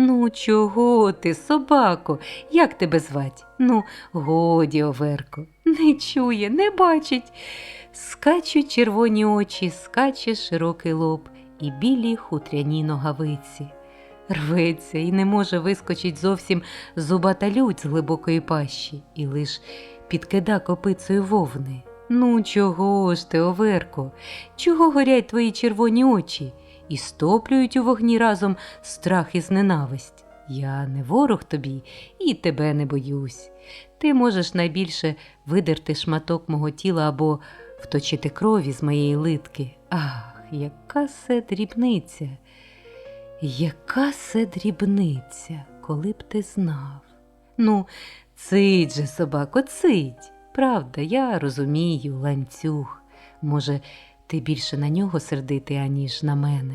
Ну, чого ти, собако? Як тебе звать? Ну, годі, Оверко, не чує, не бачить. Скачуть червоні очі, скаче широкий лоб і білі хутряні ногавиці. Рветься і не може вискочить зовсім зубата людь з глибокої пащі, і лиш підкида копицею вовни. Ну, чого ж ти, Оверко? Чого горять твої червоні очі і стоплюють у вогні разом страх і ненависть? Я не ворог тобі і тебе не боюсь. Ти можеш найбільше видерти шматок мого тіла або вточити крові з моєї литки. Ах, яка се дрібниця! Яка се дрібниця, коли б ти знав. Ну, цить же, собако, цить. Правда, я розумію, ланцюг. Може, ти більше на нього сердитий, аніж на мене.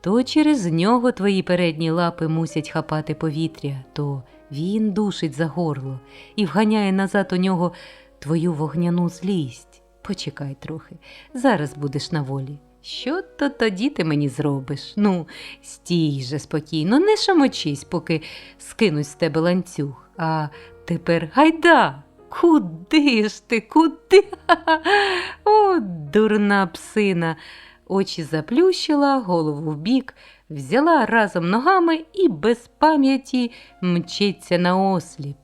То через нього твої передні лапи мусять хапати повітря, то він душить за горло і вганяє назад у нього твою вогняну злість. Почекай трохи, зараз будеш на волі. Що то тоді ти мені зробиш? Ну, стій же спокійно, не шамочись, поки скинуть з тебе ланцюг. А тепер гайда! Куди ж ти? Куди? Дурна псина. Очі заплющила, голову вбік, взяла разом ногами і без пам'яті мчиться на осліп.